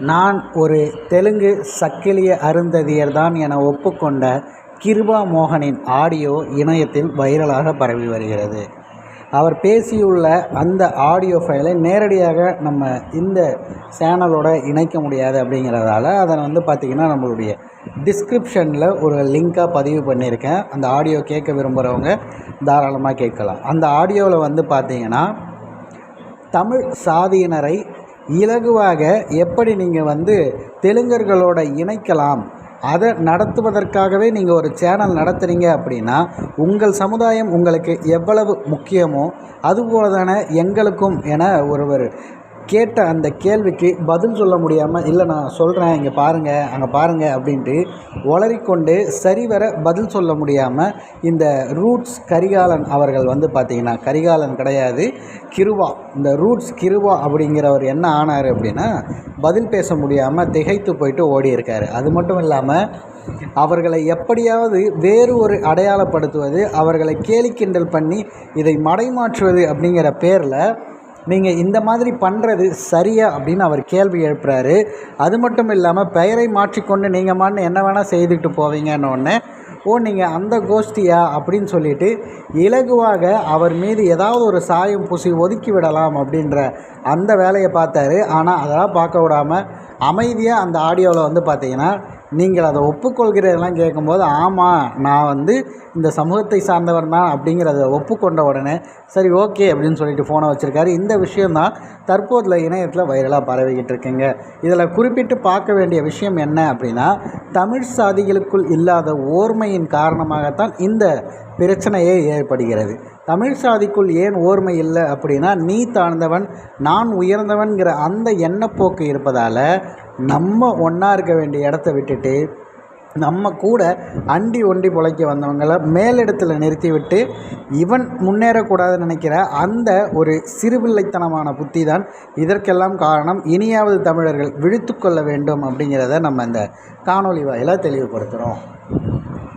நான் ஒரு தெலுங்கு சக்கிலிய அருந்ததியர் தான் என ஒப்புக்கொண்ட கிருபா மோகனின் ஆடியோ இணையத்தில் வைரலாக பரவி வருகிறது. அவர் பேசியுள்ள அந்த ஆடியோ ஃபைலை நேரடியாக நம்ம இந்த சேனலோட இணைக்க முடியாது அப்படிங்கிறதால அதை வந்து பார்த்திங்கன்னா நம்மளுடைய டிஸ்கிரிப்ஷனில் ஒரு லிங்காக பதிவு பண்ணியிருக்கேன். அந்த ஆடியோ கேட்க விரும்புகிறவங்க தாராளமாக கேட்கலாம். அந்த ஆடியோவில் வந்து பார்த்திங்கன்னா தமிழ் சாதியினரை இலகுவாக எப்படி நீங்கள் வந்து தெலுங்கர்களோட இணைக்கலாம் அதை நடத்துவதற்காகவே நீங்கள் ஒரு சேனல் நடத்துகிறீங்க அப்படின்னா உங்கள் சமுதாயம் உங்களுக்கு எவ்வளவு முக்கியமோ அதுபோல தானே எங்களுக்கும் என ஒருவர் கேட்ட அந்த கேள்விக்கு பதில் சொல்ல முடியாமல் இல்லை நான் சொல்கிறேன் இங்கே பாருங்கள் அங்கே பாருங்கள் அப்படின்ட்டு ஒளறிக்கொண்டு சரிவர பதில் சொல்ல முடியாமல் இந்த ரூட்ஸ் கரிகாலன் அவர்கள் வந்து பார்த்திங்கன்னா கரிகாலன் கிடையாது கிருவா. இந்த ரூட்ஸ் கிருவா அப்படிங்கிறவர் என்ன ஆனார் அப்படின்னா பதில் பேச முடியாமல் திகைத்து போயிட்டு ஓடி இருக்கார் அது மட்டும் இல்லாமல் அவர்களை எப்படியாவது வேறு ஒரு அடையாளப்படுத்துவது அவர்களை கேலி கிண்டல் பண்ணி இதை மடைமாற்றுவது அப்படிங்கிற பேரில் நீங்கள் இந்த மாதிரி பண்ணுறது சரியா அப்படின்னு அவர் கேள்வி எழுப்புறாரு. அது மட்டும் இல்லாமல் பெயரை மாற்றிக்கொண்டு நீங்கள் மாட்டு என்ன வேணால் செய்துக்கிட்டு போவீங்கன்னு ஒன்று ஓ நீங்கள் அந்த கோஷ்டியா? அப்படின்னு சொல்லிட்டு இலகுவாக அவர் மீது ஏதாவது ஒரு சாயம் பூசி ஒதுக்கி விடலாம் அப்படின்ற அந்த வேலையை பார்த்தாரு. ஆனால் அதெல்லாம் பார்க்க விடாமல் அமைதியாக அந்த ஆடியோவில் வந்து பார்த்தீங்கன்னா நீங்கள் அதை ஒப்புக்கொள்கிறதெல்லாம் கேட்கும்போது ஆமாம் நான் வந்து இந்த சமூகத்தை சார்ந்தவர் தான் அப்படிங்கிறத ஒப்புக்கொண்ட உடனே சரி ஓகே அப்படின்னு சொல்லிட்டு ஃபோனை வச்சுருக்காரு. இந்த விஷயந்தான் தற்போதில் இணையத்தில் வைரலாக பரவிக்கிட்டு இருக்குங்க. இதில் குறிப்பிட்டு பார்க்க வேண்டிய விஷயம் என்ன அப்படின்னா தமிழ் சாதிகளுக்குள் இல்லாத ஓர்மையின் காரணமாகத்தான் இந்த பிரச்சனையே ஏற்படுகிறது. தமிழ் சாதிக்குள் ஏன் ஓர்மை இல்லை அப்படின்னா நீ தாழ்ந்தவன் நான் உயர்ந்தவன்கிற அந்த எண்ணப்போக்கு இருப்பதால் நம்ம ஒன்றா இருக்க வேண்டிய இடத்த விட்டுட்டு நம்ம கூட அண்டி ஒண்டி பிழைக்க வந்தவங்களை மேலிடத்தில் நிறுத்திவிட்டு இவன் முன்னேறக்கூடாதுன்னு நினைக்கிற அந்த ஒரு சிறுபிள்ளைத்தனமான புத்தி தான் இதற்கெல்லாம் காரணம் இனியாவது தமிழர்கள் விழித்து கொள்ள வேண்டும் அப்படிங்கிறத நம்ம இந்த காணொலி வாயிலாக தெளிவுபடுத்துகிறோம்